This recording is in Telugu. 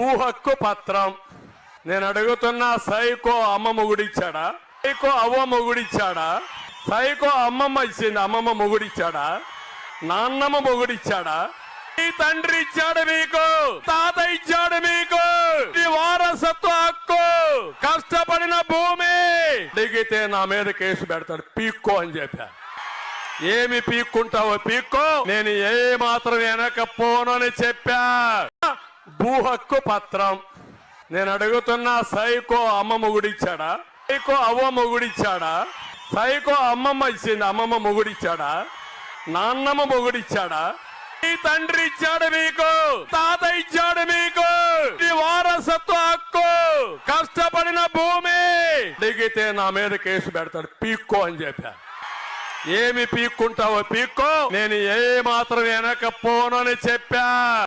భూ హక్కు పత్రం. నేను అడుగుతున్నా సైకో అమ్మ మొగుడిచ్చాడా? సైకో అవ్వ మొగుడిచ్చాడా? సైకో అమ్మమ్మ ఇచ్చింది అమ్మమ్మ మొగుడిచ్చాడా? నాన్నమ్మ మొగుడిచ్చాడా? ఈ తండ్రి ఇచ్చాడు మీకు తాత ఇచ్చాడు మీకు. ఈ వారసత్వ హక్కు కష్టపడిన భూమి. దిగితే నా మీద కేసు పెడతాడు పీక్కో అని చెప్పా. ఏమి పీక్కుంటావో పీక్కో నేను ఏ మాత్రం వెనకపోను అని చెప్పా. భూ హక్కు పత్రం. నేను అడుగుతున్న సైకో అమ్మ మొగుడిచ్చాడా? సైకో అవ్వ మొగుడిచ్చాడా? సైకో అమ్మమ్మ ఇచ్చింది అమ్మమ్మ మొగుడిచ్చాడా? నాన్నమ్మ మొగుడిచ్చాడా? ఈ తండ్రి ఇచ్చాడు మీకు తాత ఇచ్చాడు మీకు. ఈ వారసత్వ హక్కు కష్టపడిన భూమి. దిగితే నా మీద కేసు పెడతాడు పీక్కో అని చెప్పా. ఏమి పీక్కుంటావో పీక్కో నేను ఏ మాత్రం వెనకపోనని చెప్పా.